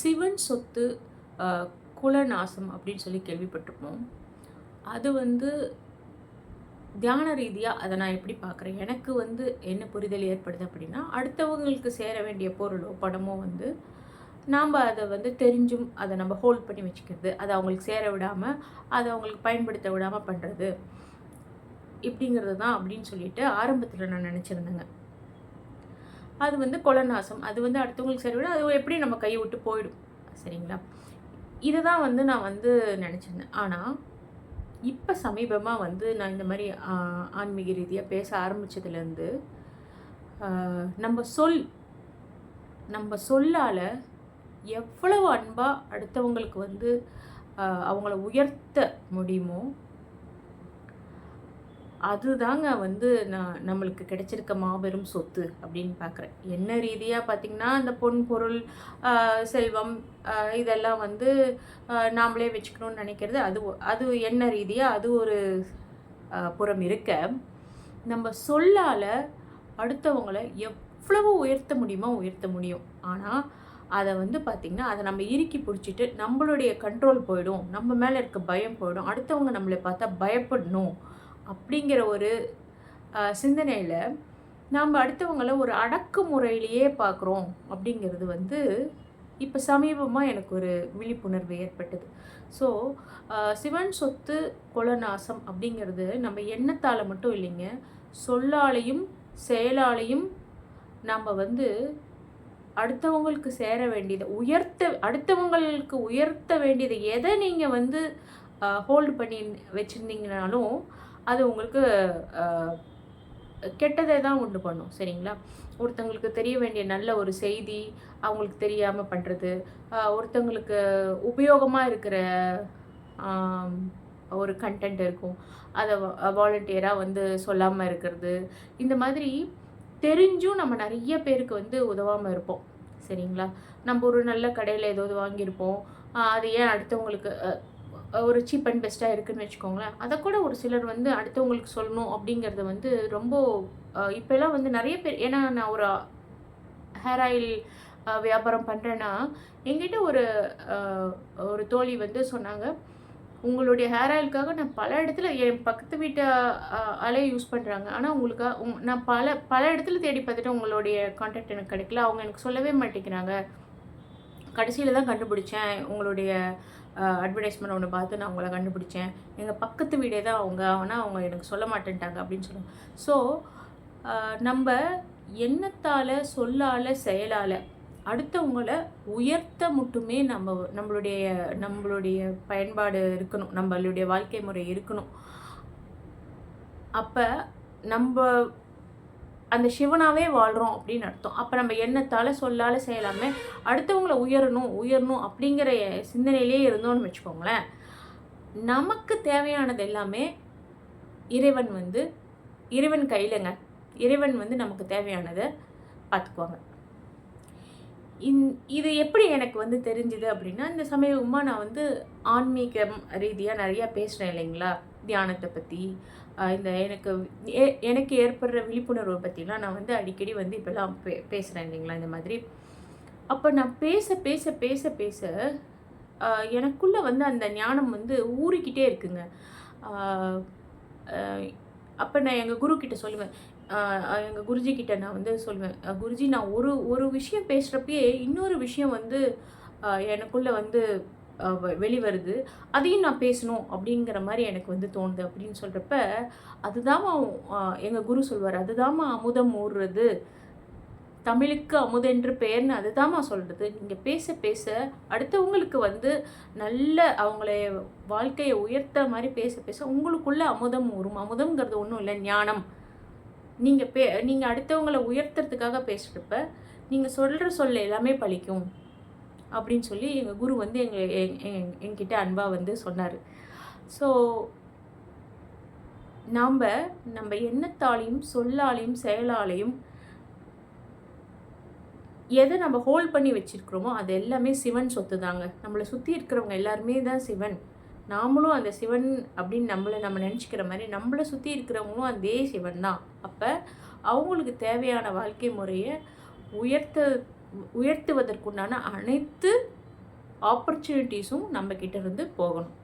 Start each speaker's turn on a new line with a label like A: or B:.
A: சிவன் சொத்து குலநாசம் அப்படின்னு சொல்லி கேள்விப்பட்டிருப்போம். அது வந்து தியான ரீதியாக அதை நான் எப்படி பார்க்குறேன்? எனக்கு வந்து என்ன புரிதல் ஏற்படுது அப்படின்னா அடுத்தவங்களுக்கு சேர வேண்டிய பொருளோ படமோ வந்து நாம் அதை வந்து தெரிஞ்சும் அதை நம்ம ஹோல்ட் பண்ணி வச்சுக்கிறது. அதை அவங்களுக்கு சேர விடாமல் அதை அவங்களுக்கு பயன்படுத்த விடாமல் பண்ணுறது இப்படிங்கிறது தான் அப்படின்னு சொல்லிட்டு ஆரம்பத்தில் நான் நினச்சிருந்தேங்க. அது வந்து கொலநாசம். அது வந்து அடுத்தவங்களுக்கு சரி விட அது எப்படி நம்ம கை விட்டு போயிடும். சரிங்களா? இதை தான் வந்து நான் வந்து நினச்சிருந்தேன். ஆனால் இப்போ சமீபமாக வந்து நான் இந்த மாதிரி ஆன்மீக ரீதியாக பேச ஆரம்பித்ததுலேருந்து நம்ம சொல் நம்ம சொல்லால் எவ்வளவு அன்பாக அடுத்தவங்களுக்கு வந்து அவங்கள உயர்த்த முடியுமோ அதுதாங்க வந்து நான் நம்மளுக்கு கிடைச்சிருக்க மாபெரும் சொத்து அப்படின்னு பார்க்குறேன் என்ன ரீதியாக பார்த்திங்கன்னா அந்த பொன் பொருள் செல்வம் இதெல்லாம் வந்து நாமளே வச்சுக்கணும்னு நினைக்கிறது. அது அது என்ன ரீதியாக அது ஒரு புறம் இருக்க. நம்ம சொல்லால் அடுத்தவங்களை எவ்வளவு உயர்த்த முடியுமோ உயர்த்த முடியும். ஆனால் அதை வந்து பார்த்திங்கன்னா அதை நம்ம இறுக்கி பிடிச்சிட்டு நம்மளுடைய கண்ட்ரோல் போயிடும். நம்ம மேலே இருக்க பயம் போயிடும். அடுத்தவங்க நம்மளை பார்த்தா பயப்படணும். அப்படிங்கிற ஒரு சிந்தனையில் நாம் அடுத்தவங்கள ஒரு அடக்குமுறையிலேயே பார்க்குறோம் அப்படிங்கிறது வந்து இப்போ சமீபமாக எனக்கு ஒரு விழிப்புணர்வு ஏற்பட்டது. ஸோ சிவன் சொத்து குலநாசம் அப்படிங்கிறது நம்ம எண்ணத்தால் மட்டும் இல்லைங்க சொல்லாலையும் செயலாலையும் நம்ம வந்து அடுத்தவங்களுக்கு சேர வேண்டியதை உயர்த்த அடுத்தவங்களுக்கு உயர்த்த வேண்டியதை எதை நீங்கள் வந்து ஹோல்டு பண்ணி வச்சுருந்தீங்கனாலும் அது உங்களுக்கு கெட்டதை தான் உண்டு பண்ணும் சரிங்களா? ஒருத்தவங்களுக்கு தெரிய வேண்டிய நல்ல ஒரு செய்தி அவங்களுக்கு தெரியாமல் பண்ணுறது ஒருத்தவங்களுக்கு உபயோகமாக இருக்கிற ஒரு கண்டென்ட் இருக்கும் அதை வாலண்டியராக வந்து சொல்லாமல் இருக்கிறது இந்த மாதிரி தெரிஞ்சும் நம்ம நிறைய பேருக்கு வந்து உதவாமல் இருப்போம் சரிங்களா? நம்ம ஒரு நல்ல கடையில் ஏதாவது வாங்கியிருப்போம் அது ஏன் அடுத்தவங்களுக்கு ஒரு சீப் அண்ட் பெஸ்ட்டாக இருக்குன்னு வச்சுக்கோங்களேன். அதை கூட ஒரு சிலர் வந்து அடுத்தவங்களுக்கு சொல்லணும் அப்படிங்கிறது வந்து ரொம்ப இப்போல்லாம் வந்து நிறைய பேர் ஏன்னா நான் ஒரு ஹேர் ஆயில் வியாபாரம் பண்ணுறேன்னா எங்கிட்ட ஒரு ஒரு தோழி வந்து சொன்னாங்க உங்களுடைய ஹேர் ஆயிலுக்காக நான் பல இடத்துல என் பக்கத்து வீட்டு அலையை யூஸ் பண்ணுறாங்க ஆனால் உங்களுக்காக உங்- நான் பல பல இடத்துல தேடி பார்த்துட்டு உங்களுடைய கான்டாக்ட் எனக்கு கிடைக்கல. அவங்க எனக்கு சொல்லவே மாட்டேங்கிறாங்க. கடைசியில் தான் கண்டுபிடிச்சேன். உங்களுடைய அட்வர்டைஸ்மெண்ட் ஒன்று பார்த்து நான் அவங்கள கண்டுபிடிச்சேன். எங்கள் பக்கத்து வீடே தான் அவங்க ஆனால் அவங்க எனக்கு சொல்ல மாட்டேன்ட்டாங்க அப்படின்னு சொல்லுவாங்க ஸோ நம்ம எண்ணத்தால் சொல்லால் செயலால் அடுத்தவங்களை உயர்த்த மட்டுமே நம்ம நம்மளுடைய நம்மளுடைய பயன்பாடு இருக்கணும். நம்மளுடைய வாழ்க்கை முறை இருக்கணும். அப்போ நம்ம அந்த சிவனாகவே வாழ்கிறோம் அப்படின்னு அர்த்தம். அப்போ நம்ம எண்ணத்தால் சொல்லால் செய்யலாமே. அடுத்தவங்களை உயரணும் உயரணும் அப்படிங்கிற சிந்தனையிலே இருந்தோம்னு வச்சுக்கோங்களேன். நமக்கு தேவையானது எல்லாமே இறைவன் வந்து இறைவன் கையிலங்க. இறைவன் வந்து நமக்கு தேவையானதை பார்த்துக்குவாங்க இந் இது எப்படி எனக்கு வந்து தெரிஞ்சுது அப்படின்னா இந்த சமயமாக நான் வந்து ஆன்மீகம் ரீதியாக நிறையா பேசுகிறேன் இல்லைங்களா? தியானத்தை பற்றி இந்த எனக்கு ஏ- எனக்கு ஏற்படுற விழிப்புணர்வை பற்றிலாம் நான் வந்து அடிக்கடி வந்து இப்போல்லாம் பே பேசுகிறேன் இல்லைங்களா இந்த மாதிரி. அப்போ நான் பேச பேச பேச பேச எனக்குள்ளே எனக்குள்ள வந்து அந்த ஞானம் வந்து ஊறிக்கிட்டே இருக்குங்க. அப்போ நான் எங்கள் குரு கிட்ட சொல்லுவேன் எங்கள் குருஜி கிட்ட நான் வந்து சொல்லுவேன் குருஜி நான் ஒரு ஒரு விஷயம் பேசுகிறப்பயே இன்னொரு விஷயம் வந்து எனக்குள்ளே வந்து வெளிவருது. அதையும் நான் பேசணும் அப்படிங்கிற மாதிரி எனக்கு வந்து தோணுது அப்படின்னு சொல்கிறப்ப அதுதாம்மா எங்கள் குரு சொல்வார். அதுதாம்மா அமுதம் ஊறுறது தமிழுக்கு அமுதென்று பெயர்னு அதுதாம்மா சொல்கிறது நீங்கள் பேச பேச அடுத்தவங்களுக்கு வந்து நல்ல அவங்கள வாழ்க்கையை உயர்த்த மாதிரி பேச பேச உங்களுக்குள்ளே அமுதம் ஊறும் அமுதம்ங்கிறது ஒன்றும் இல்லை ஞானம். நீங்கள் பே நீங்கள் அடுத்தவங்களை உயர்த்துறதுக்காக பேசுகிறப்ப நீங்கள் சொல்கிற சொல்ல எல்லாமே பழிக்கும். அப்படின்னு சொல்லி எங்கள் குரு வந்து எங்கள் என்கிட்ட அன்பாக வந்து சொன்னார். ஸோ நாம் நம்ம எண்ணத்தாலையும் சொல்லாலையும் செயலாலையும் எதை நம்ம ஹோல்ட் பண்ணி வச்சிருக்கிறோமோ அது எல்லாமே சிவன் சொத்து தாங்க நம்மளை சுற்றி இருக்கிறவங்க எல்லாருமே தான் சிவன். நாமளும் அந்த சிவன் அப்படின்னு நம்மளை நம்ம நினச்சிக்கிற மாதிரி நம்மளை சுற்றி இருக்கிறவங்களும் அதே சிவன் தான். அப்போ அவங்களுக்கு தேவையான வாழ்க்கை முறையை உயர்த்த உயர்த்துவதற்குண்டான அனைத்து ஆப்பர்ச்சுனிட்டிஸும் நம்மக்கிட்ட இருந்து போகணும்.